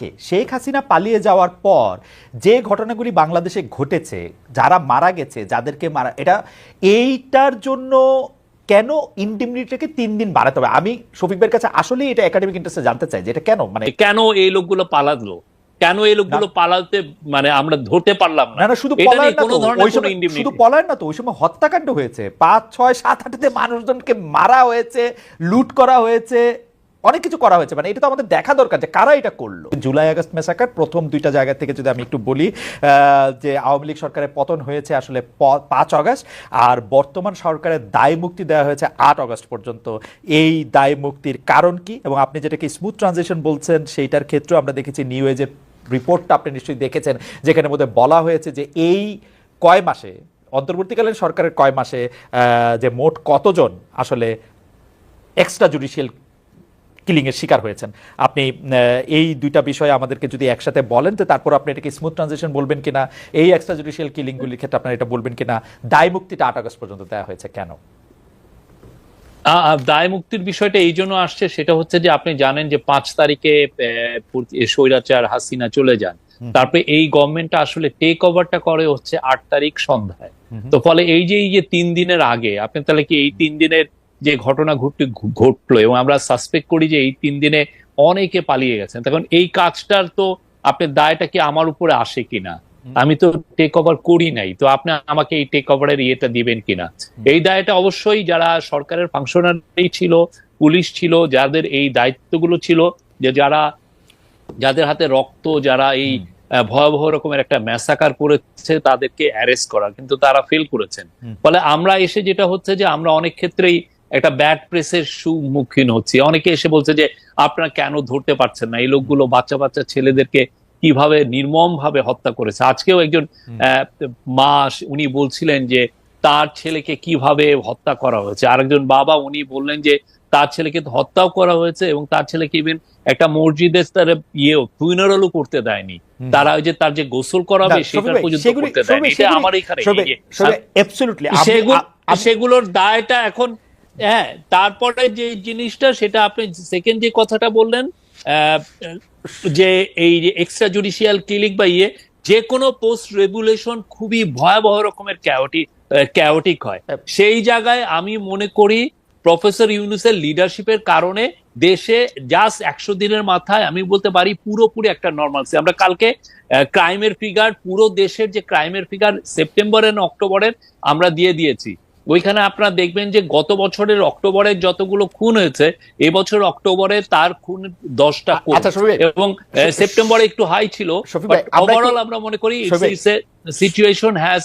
কে শেখ হাসিনা পালিয়ে যাওয়ার পর যে ঘটনাগুলি বাংলাদেশে ঘটেছে যারা মারা গেছে যাদেরকে মারা এটা এইটার জন্য কেন ইন্ডিমনিটিকে তিন দিন বাড়াতে হবে? আমি শফিকবের কাছে আসলে এটা একাডেমিক ইন্টারেস্টে জানতে চাই যে এটা কেন? মানে কেন এই লোকগুলো পালালো? কেন এই লোকগুলো পালাতে মানে আমরা ধরতে পারলাম না? না শুধু এটা পলায়ন না তো ওই সময় indemnity শুধু পলায়ন না তো ওই সময় হত্যাকাণ্ড হয়েছে। পাঁচ ছয় সাত আটতে মানুষজনকে মারা হয়েছে লুট করা হয়েছে অনেক কিছু করা হয়েছে মানে এটা তো আমাদের দেখা দরকার যে কারা এটা করল। জুলাই আগস্ট মেসাকার প্রথম দুইটা জায়গা থেকে যদি আমি একটু বলি যে আওয়ামী লীগ সরকারের পতন হয়েছে আসলে পাঁচ আগস্ট, আর বর্তমান সরকারের দায় মুক্তি দেওয়া হয়েছে আট আগস্ট পর্যন্ত। এই দায় মুক্তির কারণ কি? এবং আপনি যেটাকে স্মুথ ট্রানজেকশন বলছেন, সেইটার ক্ষেত্রেও আমরা দেখেছি নিউ এজের রিপোর্টটা আপনি নিশ্চয়ই দেখেছেন, যেখানে মধ্যে বলা হয়েছে যে এই কয় মাসে, অন্তর্বর্তীকালীন সরকারের কয় মাসে যে মোট কতজন আসলে এক্সট্রা জুডিশিয়াল কিলিংয়ের শিকার হয়েছেন। আপনি এই দুইটা বিষয় আমাদেরকে যদি একসাথে বলেন তো তারপর আপনি এটাকে স্মুথ ট্রানজিশন বলবেন কিনা এই এক্সট্রা জুডিশিয়াল কিলিংগুলির ক্ষেত্রে আপনারা এটা বলবেন কিনা দায় মুক্তিটা আট আগস্ট পর্যন্ত দেওয়া হয়েছে কেন? দায় মুক্তির বিষয়টা এই জন্য আসছে সেটা হচ্ছে যে আপনি জানেন যে পাঁচ তারিখে স্বৈরাচার হাসিনা চলে যান। তারপরে এই গভর্নমেন্টটা আসলে টেক ওভারটা করে হচ্ছে আট তারিখ সন্ধ্যায়। তো ফলে এই যে এই যে তিন দিনের আগে আপনি তাহলে কি এই তিন দিনের যে ঘটনা ঘটতে ঘটলো এবং আমরা সাসপেক্ট করি যে এই তিন দিনে অনেকে পালিয়ে গেছেন। তখন এই কাজটার তো আপনার দায়টা কি আমার উপরে আসে কিনা? আমি তো টেক ওভার করি নাই তো আপনি আমাকে এই টেক ওভারের ইয়েটা দিবেন কিনা? এই দায়টা অবশ্যই যারা সরকারের ফাংশনারি ছিল পুলিশ ছিল যাদের এই দায়িত্বগুলো ছিল যে যারা যাদের হাতে রক্ত যারা এই ভয়াবহ রকমের একটা ম্যাসাকার করেছে তাদেরকে অ্যারেস্ট করা কিন্তু তারা ফেল করেছেন। ফলে আমরা এসে যেটা হচ্ছে যে আমরা অনেক ক্ষেত্রেই একটা ব্যাড প্রেসের সম্মুখীন হচ্ছি। অনেকে এসে বলছে যে আপনারা কেন ধরতে পারছেন না? এই লোকগুলো বাচ্চা বাচ্চা ছেলেদেরকে কীভাবে নির্মম ভাবে হত্যা করেছে? আজকেও একজন মা উনি বলছিলেন যে তার ছেলেকে কীভাবে হত্যা করা হয়েছে? আরেকজন বাবা উনি বললেন যে তার ছেলেকে তো হত্যাও করা হয়েছে এবং তার ছেলেকে ইভেন একটা মসজিদে তার ইয়েও ফুইনারালও করতে দেয়নি। তারা ওই যে তার যে গোসল করাবে সেটা পর্যন্ত করতে দেয়নি। এটা আমার এখানে শফিক, এই যে- শফিক, absolutely, আমি- সেগুলো আমি- সেগুলোর দায়টা এখন হ্যাঁ তারপরে যে জিনিসটা সেটা আপনি সেকেন্ড যে কথাটা বললেন যে এই যে এক্সট্রা জুডিশিয়াল ক্লিনিক বা ইয়ে যে কোনো পোস্ট রেগুলেশন খুবই ভয়াবহ রকমের ক্যাওটিক ক্যাওটিক হয়। হ্যাঁ। সেই জায়গায় আমি মনে করি প্রফেসর ইউনুসের লিডারশিপের কারণে দেশে জাস্ট একশো দিনের মাথায় আমি বলতে পারি পুরোপুরি একটা নর্মালসি আমরা কালকে ক্রাইমের ফিগার পুরো দেশের যে ক্রাইমের ফিগার সেপ্টেম্বরের অক্টোবরের আমরা দিয়ে দিয়েছি। ওইখানে আপনারা দেখবেন যে গত বছরের অক্টোবরের যতগুলো খুন হয়েছে এবছর অক্টোবরে তার খুন দশটা আচ্ছা, ভাই, এবং সেপ্টেম্বরে একটু হাই ছিল আমরা ওভারঅল আমরা মনে করি সিচুয়েশন হ্যাজ.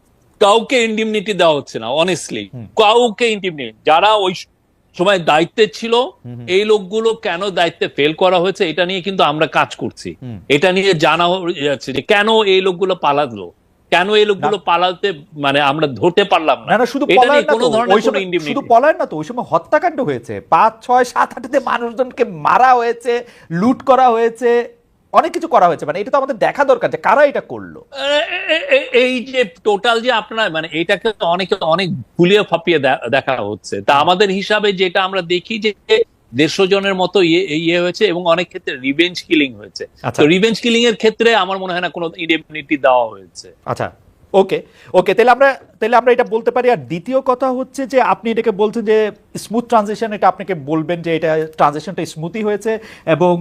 কাউকে ইন্ডিমনিটি দেওয়া হচ্ছে না অনেস্টলি কাউকে ইন্ডিমনিটি যারা ওই সময় দায়িত্বে ছিল এই লোকগুলো কেন দায়িত্বে ফেল করা হয়েছে এটা নিয়ে কিন্তু আমরা কাজ করছি। এটা নিয়ে জানা যাচ্ছে যে কেন এই লোকগুলো পালালো? কেন এই লোকগুলো পালাতে মানে আমরা ধরতে পারলাম না? না শুধু না শুধু না তো। ওই সময় হত্যাকাণ্ড হয়েছে। পাঁচ ছয় সাত আটতে মানুষজনকে মারা হয়েছে লুট করা হয়েছে। অনেক কিছু করা হয়েছে মানে এটা তো আমাদের দেখা দরকার যে কারা এটা করল। এই যে টোটাল যে আপনার মানে এটাকে অনেকে অনেক ভুলিয়ে ফাপিয়ে দেখা হচ্ছে। তা আমাদের হিসাবে যেটা আমরা দেখি যে দেড়শো জনের মতো ইয়ে ইয়ে হয়েছে এবং অনেক ক্ষেত্রে রিভেঞ্জ কিলিং হয়েছে। আচ্ছা। তো রিভেঞ্জ কিলিং এর ক্ষেত্রে আমার মনে হয় না কোনো ইন্ডেমনিটি দেওয়া হয়েছে। আচ্ছা। ওকে ওকে তাহলে আমরা তাহলে আমরা এটা বলতে পারি। আর দ্বিতীয় কথা হচ্ছে যে আপনি এটাকে বলছেন যে স্মুথ ট্রানজেকশন এটা আপনাকে বলবেন যে এটা ট্রানজেকশনটা স্মুথই হয়েছে এবং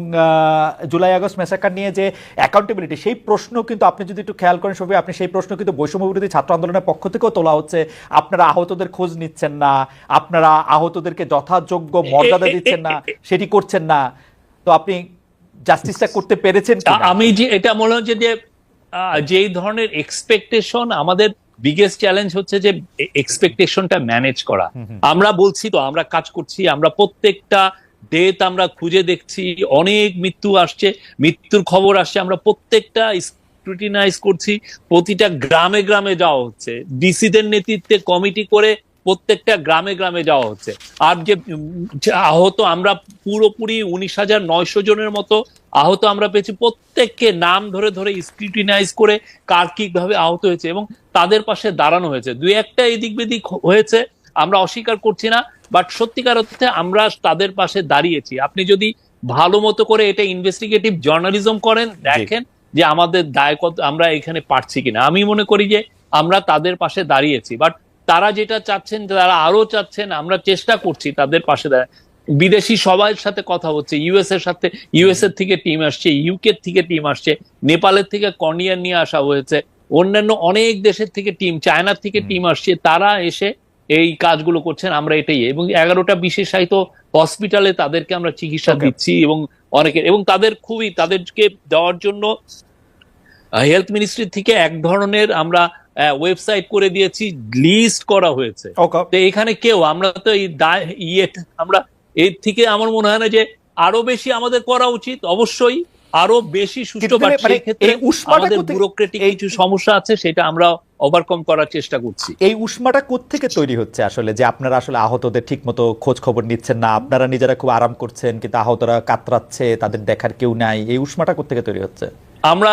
জুলাই আগস্ট মেসাকার নিয়ে যে অ্যাকাউন্টেবিলিটি সেই প্রশ্ন কিন্তু আপনি যদি একটু খেয়াল করেন সবই আপনি সেই প্রশ্ন কিন্তু বৈষম্য বিরোধী ছাত্র আন্দোলনের পক্ষ থেকেও তোলা হচ্ছে। আপনারা আহতদের খোঁজ নিচ্ছেন না আপনারা আহতদেরকে যথাযোগ্য মর্যাদা দিচ্ছেন না সেটি করছেন না। তো আপনি জাস্টিসটা করতে পেরেছেন আমি যে এটা মনে হচ্ছে যে যেই ধরনের এক্সপেকটেশন আমাদের বিগেস্ট চ্যালেঞ্জ হচ্ছে যে এক্সপেকটেশনটা ম্যানেজ করা। আমরা বলছি তো আমরা কাজ করছি আমরা প্রত্যেকটা ডেট আমরা খুঁজে দেখছি অনেক মৃত্যু আসছে মৃত্যুর খবর আসছে আমরা প্রত্যেকটা স্ক্রুটিনাইজ করছি প্রতিটা গ্রামে গ্রামে যাওয়া হচ্ছে। ডিসিদের নেতৃত্বে কমিটি করে প্রত্যেকটা গ্রামে গ্রামে যাওয়া হচ্ছে। আর যে আহত আমরা পুরোপুরি উনিশ হাজার নয়শো জনের মতো আহত আমরা পেয়েছি। প্রত্যেককে নাম ধরে ধরে স্ক্রুটিনাইজ করে কার কীভাবে আহত হয়েছে এবং তাদের পাশে দাঁড়ানো হয়েছে। দুই একটা এদিক বেদিক হয়েছে আমরা অস্বীকার করছি না বাট সত্যিকার অর্থে আমরা তাদের পাশে দাঁড়িয়েছি। আপনি যদি ভালো মতো করে এটা ইনভেস্টিগেটিভ জার্নালিজম করেন দেখেন যে আমাদের দায় কত আমরা এখানে পারছি কিনা। আমি মনে করি যে আমরা তাদের পাশে দাঁড়িয়েছি বাট তারা যেটা চাচ্ছেন তারা আরও চাচ্ছেন আমরা চেষ্টা করছি তাদের পাশে দাঁড়ায় বিদেশি সবার সাথে কথা হচ্ছে ইউএস এর সাথে ইউএস এর থেকে টিম আসছে ইউকে থেকে টিম আসছে নেপালের থেকে কর্নিয়ার নিয়ে আসা হয়েছে অন্যান্য অনেক দেশের থেকে টিম চায়নার থেকে টিম আসছে তারা এসে এই কাজগুলো করছেন আমরা এটাই। এবং এগারোটা বিশেষায়িত হসপিটালে তাদেরকে আমরা চিকিৎসা দিচ্ছি এবং অনেকের এবং তাদের খুবই তাদেরকে দেওয়ার জন্য হেলথ মিনিস্ট্রি থেকে এক ধরনের আমরা ওয়েবসাইট করে দিয়েছি লিস্ট করা হয়েছে। তো এখানে কেউ আমরা তো এই ইয়ে আমরা এর থেকে আমার মনে হয় না যে আরও বেশি আমাদের করা উচিত। অবশ্যই আরও বেশি সুষ্ঠু মানে সেই ক্ষেত্রে আমাদের ব্যুরোক্রেটিক কিছু সমস্যা আছে সেটা আমরা ওভারকাম করার চেষ্টা করছি। এই উষ্মাটা কোত্থেকে তৈরি হচ্ছে আসলে যে আপনারা আসলে আহতদের ঠিক মতো খোঁজ খবর নিচ্ছেন না আপনারা নিজেরা খুব আরাম করছেন কিন্তু আহতরা কাতরাচ্ছে তাদের দেখার কেউ নাই এই উষ্মাটা কোত্থেকে তৈরি হচ্ছে? আমরা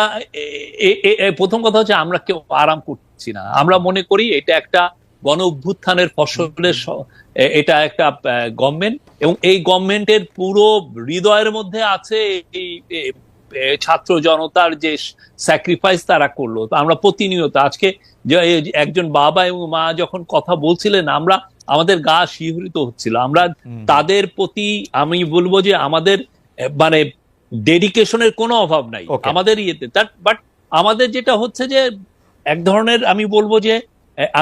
প্রথম কথা হচ্ছে আমরা কেউ আরাম করছি না। আমরা মনে করি এটা একটা গণ অভ্যুত্থানের ফসলের এটা একটা গভর্নমেন্ট এবং এই গভর্নমেন্টের পুরো হৃদয়ের মধ্যে আছে এই ছাত্র জনতার যে স্যাক্রিফাইস তারা করল। আমরা প্রতিনিয়ত আজকে যে একজন বাবা এবং মা যখন কথা বলছিলেন আমরা আমাদের গা শিহরিত হচ্ছিল। আমরা তাদের প্রতি আমি বলব যে আমাদের মানে ডেডিকেশনের কোনো অভাব নাই। আমাদের ইয়েতে। তার বাট আমাদের যেটা হচ্ছে যে এক ধরনের আমি বলব যে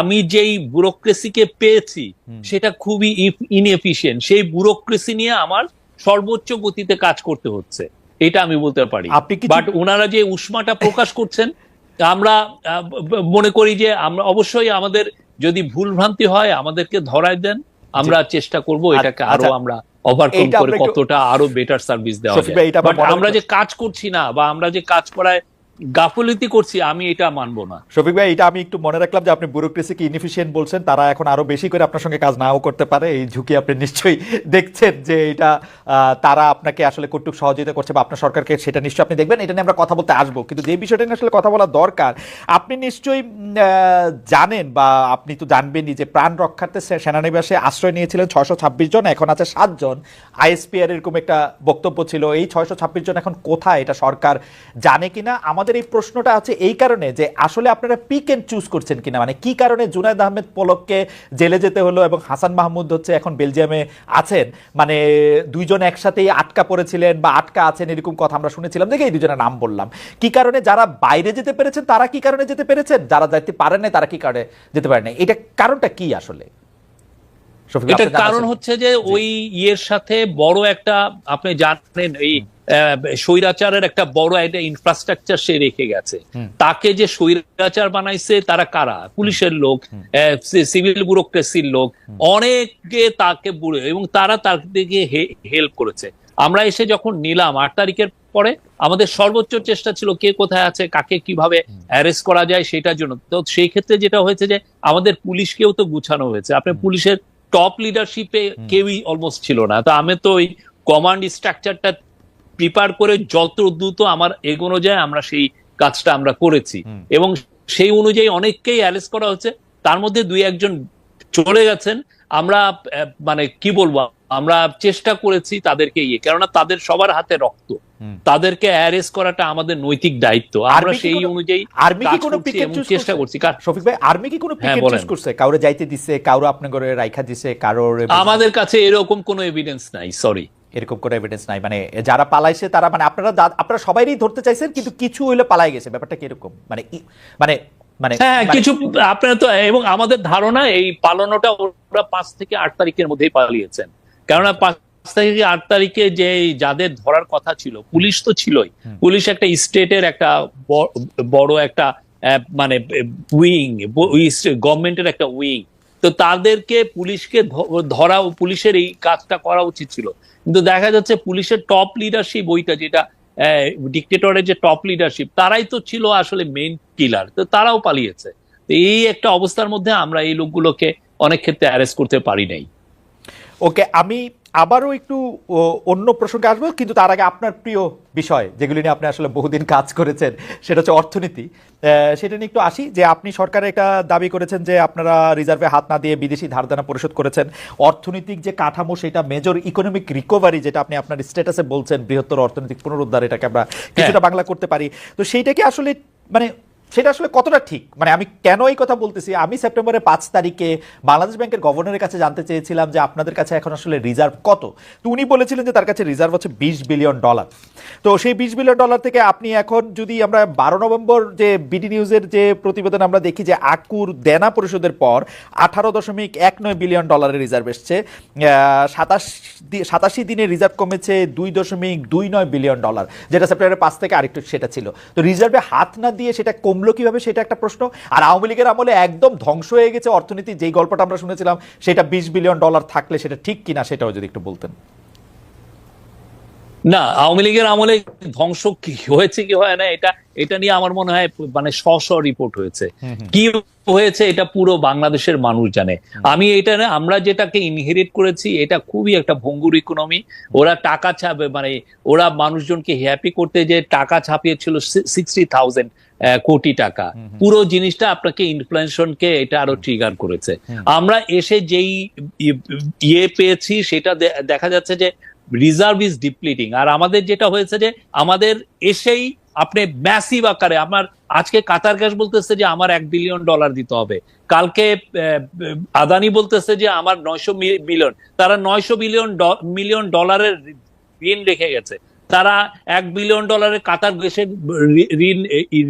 আমি যেই ব্যুরোক্রেসিকে পেয়েছি সেটা খুবই ইনএফিশিয়েন্ট সেই ব্যুরোক্রেসি নিয়ে আমার সর্বোচ্চ গতিতে কাজ করতে হচ্ছে। এটা আমি বলতে পারি। বাট ওনারা যে উষ্মাটা প্রকাশ করছেন আমরা মনে করি যে আমরা অবশ্যই আমাদের যদি ভুল ভ্রান্তি হয় আমাদেরকে ধরায় দেন। আমরা চেষ্টা করব এটাকে আরও আচ্ছা, আমরা ওভারকাম করে কতটা আরও বেটার সার্ভিস দেওয়া যায়। আমরা যে কাজ করছি না বা আমরা যে কাজ করায় গাফলতি করছি, আমি এটা মানবো না। শফিক ভাই, এটা আমি একটু মনে রাখলাম যে আপনি ব্যুরোক্রেসিকে ইনএফিশিয়েন্ট বলছেন, তারা এখন আরও বেশি করে আপনার সঙ্গে কাজ নাও করতে পারে। এই ঝুঁকি আপনি নিশ্চয়ই দেখছেন যে এটা তারা আপনাকে আসলে কটুক সহযোগিতা করছে বা আপনার সরকারকে সেটা নিশ্চয়ই আপনি দেখবেন। এটা নিয়ে আমরা কথা বলতে আসব, কিন্তু যে বিষয়টা নিয়ে আসলে কথা বলা দরকার, আপনি নিশ্চয়ই জানেন বা আপনি তো জানবেনই যে প্রাণ রক্ষার্থে সেনানিবাসে আশ্রয় নিয়েছিলেন ছয়শো ছাব্বিশ জন, এখন আছে সাতজন আইএসপিআর এরকম একটা বক্তব্য ছিল, এই ছয়শো ছাব্বিশ জন এখন কোথায়? এটা সরকার জানে কিনা? আমাদের এই প্রশ্নটা আছে এই কারণে যে আসলে আপনারা পিক এন্ড চুজ করছেন কিনা। মানে কি কারণে জুনায়দ আহমেদ পলককে জেলে যেতে হলো এবং হাসান মাহমুদ হচ্ছে এখন বেলজিয়ামে আছেন? মানে দুইজন একসাথেই আটকা পড়েছিলেন বা আটকা আছেন এরকম কথা আমরা শুনেছিলাম। দেখে এই দুজনের নাম বললাম। কি কারণে যারা বাইরে যেতে পেরেছেন, তারা কি কারণে যেতে পেরেছেন? যারা যাইতে পারেন না তারা কি কারণে যেতে পারেন না এটা কারণটা কি আসলে? শফিক, এটা আপনি জানাচ্ছেন। কারণ হচ্ছে যে ওই ইয়ের সাথে বড় একটা আপনি জানেন এই স্বৈরাচারের একটা বড় একটা ইনফ্রাস্ট্রাকচার সে রেখে গেছে। তাকে যে স্বৈরাচার বানাইছে তারা কারা? পুলিশের লোক সিভিল ব্যুরোক্রেসির লোক। অনেকে তাকে বুড়ে এবং তারা তার দিকে হেল্প করেছে। আমরা এসে যখন নিলাম আট তারিখের পরে আমাদের সর্বোচ্চ চেষ্টা ছিল কে কোথায় আছে কাকে কীভাবে অ্যারেস্ট করা যায় সেটার জন্য। তো সেই ক্ষেত্রে যেটা হয়েছে যে আমাদের পুলিশকেও তো গুছানো হয়েছে। আপনি পুলিশের টপ লিডারশিপে কেউই অলমোস্ট ছিল না। তো আমি তো ওই কমান্ড স্ট্রাকচারটা প্রিপেয়ার করে যত দ্রুত আমার এগোনো যায় আমরা সেই কাজটা আমরা করেছি। এবং সেই অনুযায়ী অনেককেই অ্যারেস্ট করা হচ্ছে। তার মধ্যে দুই একজন চলে গেছেন। আমরা মানে কি বলব? আমরা চেষ্টা করেছি তাদেরকে ইয়ে কেননা তাদের সবার হাতে রক্ত। তাদেরকে অ্যারেস্ট করাটা আমাদের নৈতিক দায়িত্ব। আমরা সেই অনুযায়ী আর্মি কি কোনো pick and চেষ্টা করছে? করছি। কার- শফিক ভাই আর্মি কি কোনো পিক হ্যাঁ, চুজ করছে? কাউরে যাইতে দিছে কাউরে আপনার ঘরে রাইখা দিছে কারোর আমাদের কাছে এরকম কোনো এভিডেন্স নাই সরি এরকম কোনো এভিডেন্স নাই। মানে যারা পালাইছে তারা মানে আপনারা আপনারা সবাইই ধরতে চাইছেন কিন্তু কিছু হইলে পালাই গেছে। ব্যাপারটা কি এরকম মানে মানে মানে হ্যাঁ মানে- কিছু আপনারা তো এবং আমাদের ধারণা এই পালানোটা ওরা পাঁচ থেকে আট তারিখের মধ্যেই পালিয়েছেন। কেননা পাঁচ থেকে আট তারিখে যে যাদের ধরার কথা ছিল পুলিশ তো ছিলই। পুলিশ একটা স্টেটের একটা বড় একটা মানে উইং গভর্নমেন্টের একটা উইং। তো তাদেরকে পুলিশকে ধরা পুলিশের এই কাজটা করা উচিত ছিল। কিন্তু দেখা যাচ্ছে পুলিশের টপ লিডারশিপ ওইটা যেটা ডিক্টেটরের যে টপ লিডারশিপ তারাই তো ছিল আসলে মেইন কিলার তো তারাও পালিয়েছে। তো এই একটা অবস্থার মধ্যে আমরা এই লোকগুলোকে অনেক ক্ষেত্রে অ্যারেস্ট করতে পারি নাই। ওকে আমি আবারও একটু অন্য প্রসঙ্গে আসব কিন্তু তার আগে আপনার প্রিয় বিষয় যেগুলি নিয়ে আপনি আসলে বহুদিন কাজ করেছেন সেটা হচ্ছে অর্থনীতি। সেটা নিয়ে একটু আসি যে আপনি সরকারে একটা দাবি করেছেন যে আপনারা রিজার্ভে হাত না দিয়ে বিদেশি ধারদানা পরিশোধ করেছেন। অর্থনৈতিক যে কাঠামো সেটা মেজর ইকোনমিক রিকভারি যেটা আপনি আপনার স্ট্যাটাসে বলছেন বৃহত্তর অর্থনৈতিক পুনরুদ্ধার এটাকে আমরা কিছুটা বাংলা করতে পারি। তো সেইটা কি আসলে মানে সেটা আসলে কতটা ঠিক? মানে আমি কেন এই কথা বলতেছি? আমি সেপ্টেম্বরের পাঁচ তারিখে বাংলাদেশ ব্যাংকের গভর্নরের কাছে জানতে চেয়েছিলাম যে আপনাদের কাছে এখন আসলে রিজার্ভ কত? তো উনি বলেছিলেন যে তার কাছে রিজার্ভ হচ্ছে বিশ বিলিয়ন ডলার। তো সেই বিশ বিলিয়ন ডলার থেকে আপনি এখন যদি আমরা বারো নভেম্বর যে বিডি নিউজের যে প্রতিবেদন আমরা দেখি যে আকুর দেনা পরিশোধের পর আঠারো দশমিক এক নয় বিলিয়ন ডলারের রিজার্ভ এসছে সাতাশ সাতাশি দিনে রিজার্ভ কমেছে দুই দশমিক দুই নয় বিলিয়ন ডলার, যেটা সেপ্টেম্বরের পাঁচ থেকে আরেকটু সেটা ছিল। তো রিজার্ভে হাত না দিয়ে সেটা কমলো কীভাবে সেটা একটা প্রশ্ন। আর আওয়ামী লীগের আমলে একদম ধ্বংস হয়ে গেছে অর্থনীতি যেই গল্পটা আমরা শুনেছিলাম সেটা বিশ বিলিয়ন ডলার থাকলে সেটা ঠিক কিনা সেটাও যদি একটু বলতেন। না আওয়ামী লীগের আমলে ধ্বংস কি হয়েছে কি হয় না এটা এটা নিয়ে আমার মনে হয় মানে শ শ রিপোর্ট হয়েছে। কি হয়েছে এটা পুরো বাংলাদেশের মানুষ জানে। আমি এটা না আমরা যেটাকে ইনহেরিট করেছি এটা খুবই একটা ভঙ্গুর ইকোনমি ওরা টাকা ছাপে মানে ওরা মানুষজনকে হ্যাপি করতে যে টাকা ছাপিয়েছিল সিক্সটি থাউজেন্ড কোটি টাকা। পুরো জিনিসটা আপনাকে ইনফ্লেশনকে এটা আরও ট্রিগার করেছে। আমরা এসে যেই ইয়ে পেয়েছি সেটা দেখা যাচ্ছে যে রিজার্ভ ইজ ডিপ্লিটিং আর আমাদের যেটা হয়েছে যে আমাদের এসেই আপনি ম্যাসিভ আকারে আমার আজকে কাতার গ্যাস বলতেছে যে আমার এক বিলিয়ন ডলার দিতে হবে। কালকে আদানি বলতেছে যে আমার নয়শো মিলিয়ন তারা নয়শো বিলিয়ন মিলিয়ন ডলারের ঋণ রেখে গেছে। তারা এক বিলিয়ন ডলারের কাতার গ্যাসের ঋণ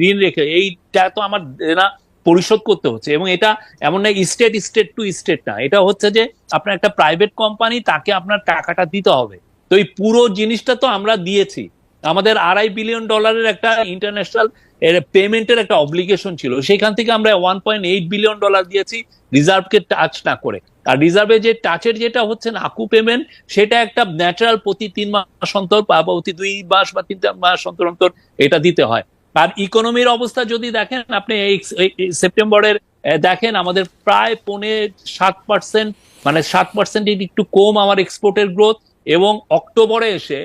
ঋণ রেখে, এইটা তো আমার না পরিশোধ করতে হচ্ছে। এবং এটা এমন না স্টেট স্টেট টু স্টেট না। এটা হচ্ছে যে, আপনার একটা প্রাইভেট কোম্পানি তাকে আপনার টাকাটা দিতে হবে। তো এই পুরো জিনিসটা তো আমরা দিয়েছি। আমাদের আড়াই বিলিয়ন ডলারের একটা ইন্টারন্যাশনাল পেমেন্টের একটা অব্লিগেশন ছিল। সেখান থেকে আমরা one point eight billion dollar দিয়েছি রিজার্ভকে টাচ না করে। আর রিজার্ভে যে টাচের যেটা হচ্ছে আকু পেমেন্ট সেটা একটা ন্যাচারাল প্রতি তিন মাস অন্তর বা প্রতি দুই মাস বা তিন মাস অন্তর অন্তর এটা দিতে হয়। আর ইকোনমির অবস্থা যদি দেখেন, আপনি এই সেপ্টেম্বরের দেখেন, আমাদের প্রায় পৌনে সাত পার্সেন্ট মানে সাত পার্সেন্ট একটু কম আমার এক্সপোর্টের গ্রোথ এবং অক্টোবরে এসে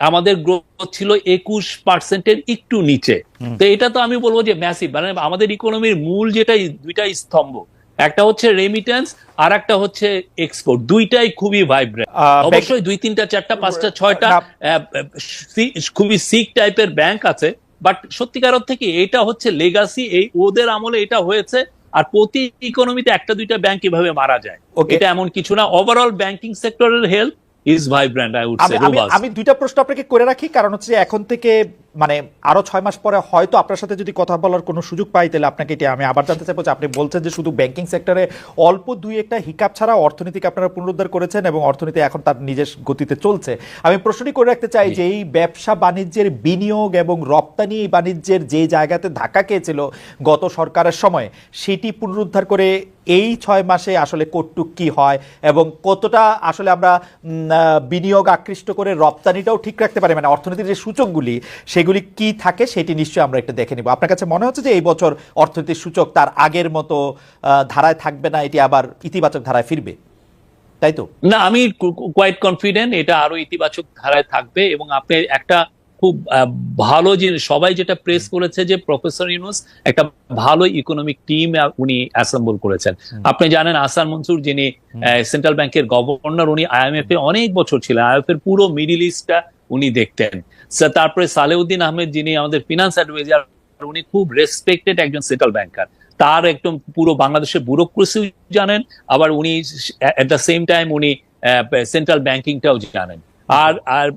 আমাদের গ্রোথ ছিল একুশ পার্সেন্টের একটু নিচে। তো এটা তো আমি বলব যে ম্যাসিভ মানে আমাদের ইকোনমির মূল যেটা দুইটা স্তম্ভ একটা হচ্ছে রেমিটেন্স আর একটা হচ্ছে এক্সপোর্ট দুইটাই খুবই ভাইব্রেন্ট অবশ্যই দুই তিনটা চারটা পাঁচটা ছয়টা খুবই সিক টাইপের ব্যাংক আছে বাট সত্যিকার অর্থে কি এটা হচ্ছে লেগাসি এই ওদের আমলে এটা হয়েছে আর প্রতি ইকোনমিতে একটা দুইটা ব্যাংক এভাবে মারা যায়. এটা এমন কিছু না ওভারঅল ব্যাংকিং সেক্টরের health is vibrant I would say আমি দুইটা প্রশ্ন আপনাকে করে রাখি কারণ হচ্ছে এখন থেকে মানে আরও ছয় মাস পরে হয়তো আপনার সাথে যদি কথা বলার কোনো সুযোগ পাই তাহলে আপনাকে এটা আমি আবার জানতে চাইব যে আপনি বলছেন যে শুধু ব্যাংকিং সেক্টরে অল্প দুই একটা হিকাপ ছাড়া অর্থনীতিকে আপনারা পুনরুদ্ধার করেছেন এবং অর্থনীতি এখন তার নিজের গতিতে চলছে। আমি প্রশ্নটি করে রাখতে চাই যে এই ব্যবসা বাণিজ্যের বিনিয়োগ এবং রপ্তানি বাণিজ্যের যে জায়গাতে ধাক্কা খেয়েছিল গত সরকারের সময় সেটি পুনরুদ্ধার করে এই ছয় মাসে আসলে কটটুক কি হয় এবং কতটা আসলে আমরা বিনিয়োগ আকৃষ্ট করে রপ্তানিটাও ঠিক রাখতে পারি? মানে অর্থনীতির যে সূচকগুলি সেগুলি কি থাকে সেটি নিশ্চয়ই আমরা একটু দেখে নিব। আপনার কাছে মনে হচ্ছে যে এই বছর অর্থনীতির সূচক তার আগের মতো ধারায় থাকবে না এটি আবার ইতিবাচক ধারায় ফিরবে? তাই তো? না আমি কোয়াইট কনফিডেন্ট এটা আরও ইতিবাচক ধারায় থাকবে এবং আপনি একটা খুব ভালো জিনিস সবাই যেটা প্রেস করেছে যে প্রফেসর ইউনুস একটা ভালো ইকোনমিক টিম উনি অ্যাসেম্বল করেছেন। আপনি জানেন আসান মনসুর যিনি সেন্ট্রাল ব্যাংকের গভর্নর উনি আইএমএফ এ অনেক বছর ছিলেন। আইএমএফ এর পুরো মিডিল ইস্টটা উনি দেখতেন। সা- তারপরে সালেউদ্দিন আহমেদ যিনি আমাদের ফিনান্স অ্যাডভাইজার উনি খুব রেসপেক্টেড একজন সেন্ট্রাল ব্যাংকার তার একদম পুরো বাংলাদেশের ব্যুরোক্রেসি জানেন, আবার উনি এট দ্য সেম টাইম উনি সেন্ট্রাল ব্যাংকিংটাও জানেন। আর আর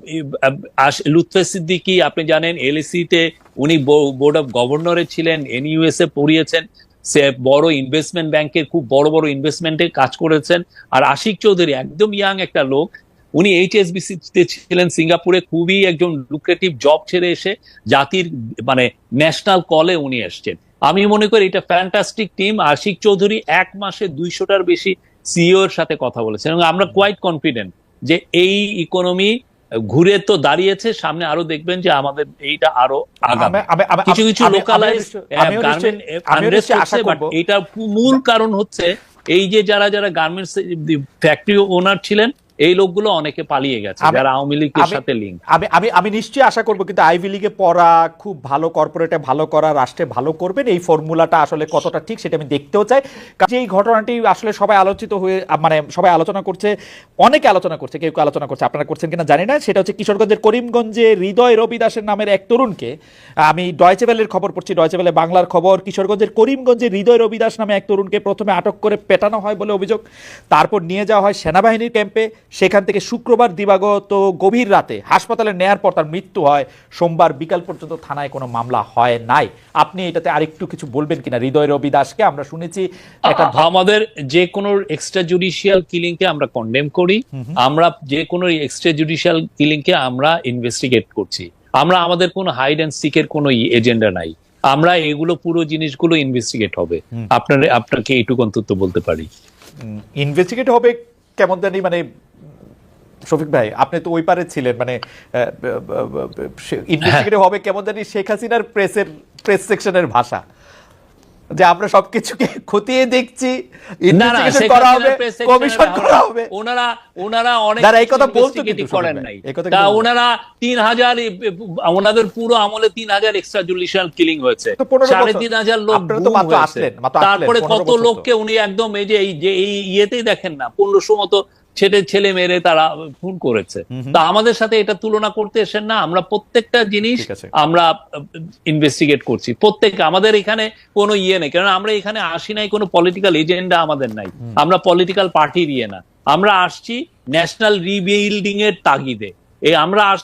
লুৎফে সিদ্দিকি আপনি জানেন এলএসি তে উনি বোর্ড অফ গভর্নরে ছিলেন এনইউএস এ পড়িয়েছেন। সে বড় ইনভেস্টমেন্ট ব্যাংকের খুব বড় বড় ইনভেস্টমেন্টে কাজ করেছেন। আর আশিক চৌধুরী একদম ইয়াং একটা লোক উনি এইচএসবিসি তে ছিলেন সিঙ্গাপুরে খুবই একজন লুক্রেটিভ জব ছেড়ে এসে জাতির মানে ন্যাশনাল কলে উনি এসছেন। আমি মনে করি এটা ফ্যান্টাস্টিক টিম আশিক চৌধুরী এক মাসে দুইশোটার বেশি সিইও এর সাথে কথা বলেছেন এবং আমরা কোয়াইট কনফিডেন্ট যে এই ইকোনমি ঘুরে তো দাঁড়িয়েছে সামনে আরও দেখবেন যে আমাদের এইটা আরও কিছু কিছু লোকালাইজ করব। এটা মূল কারণ হচ্ছে এই যে যারা যারা গার্মেন্টস ফ্যাক্টরি ওনার ছিলেন এই লোকগুলো অনেকে পালিয়ে গেছে যারা আওয়ামী লীগের সাথে লিঙ্ক আমি আমি আমি নিশ্চয়ই আশা করব কিন্তু আইভি লিগে পড়া খুব ভালো কর্পোরেটে ভালো করা রাষ্ট্রে ভালো করবেন এই ফর্মুলাটা আসলে কতটা ঠিক সেটা আমি দেখতেও চাই। কাজে এই ঘটনাটি আসলে সবাই আলোচিত হয়ে মানে সবাই আলোচনা করছে অনেকে আলোচনা করছে কেউ কেউ আলোচনা করছে আপনারা করছেন কিনা জানি না সেটা হচ্ছে কিশোরগঞ্জের করিমগঞ্জে হৃদয় রবি দাসের নামের এক তরুণকে আমি ডয়চেবেলের খবর পড়ছি ডয়চেবেলে বাংলার খবর কিশোরগঞ্জের করিমগঞ্জে হৃদয় রবি দাস নামে এক তরুণকে প্রথমে আটক করে পেটানো হয় বলে অভিযোগ তারপর নিয়ে যাওয়া হয় সেনাবাহিনীর ক্যাম্পে সেখান থেকে শুক্রবার দিবাগত গভীর রাতে হাসপাতালে নেয়ার পর তার মৃত্যু হয়। সোমবার বিকাল পর্যন্ত থানায় কোনো মামলা হয় নাই। আপনি এটাতে আরেকটু কিছু বলবেন কিনা? হৃদয় রবি দাসকে আমরা শুনেছি। একটা আমাদের যে কোনো এক্সট্রা জুডিশিয়াল কিলিং কে আমরা কন্ডেম করি। আমরা যে কোনো এক্সট্রা জুডিশিয়াল কিলিং কে আমরা ইনভেস্টিগেট করছি। আমরা আমাদের কোনো হাইড অ্যান্ড সিকের কোনো এজেন্ডা নাই। আমরা এগুলো পুরো জিনিসগুলো ইনভেস্টিগেট হবে। আপনার আপনাকে এইটুকু অন্তত বলতে পারি। ইনভেস্টিগেট হবে কেমন জানি মানে শফিক ভাই আপনি তো ওই পারে ছিলেন মানে ইনভেস্টিগেটিভ হবে কেমন জানি শেখ হাসিনার প্রেসের প্রেস সেকশনের ভাষা। যে আমরা সবকিছুকে খতিয়ে দেখছি করা হবে কমিশন করা হবে। ওনারা ওনারা অনেক এই কথা কিন্তু করেন নাই। তা ওনারা তিন হাজার ওনাদের পুরো আমলে তিন হাজার এক্সট্রা জুডিশিয়াল কিলিং হয়েছে। সাড়ে তিন হাজার লোক তারপরে কত লোককে উনি একদম এই যে এই যে এই ইয়েতেই দেখেন না পনেরোশো মতো ছেলে ছেলে মেরে তারা খুন করেছে। তা আমাদের সাথে এটা তুলনা করতে এসেন না আমরা প্রত্যেকটা জিনিস আমরা ইনভেস্টিগেট করছি। প্রত্যেক আমাদের এখানে কোনো ইয়ে নেই কারণ আমরা এখানে আসি নাই কোনো পলিটিক্যাল এজেন্ডা আমাদের নাই। আমরা পলিটিক্যাল পার্টির ইয়ে না। আমরা আসছি ন্যাশনাল রিবিল্ডিং এর তাগিদে। এই আমরা আস-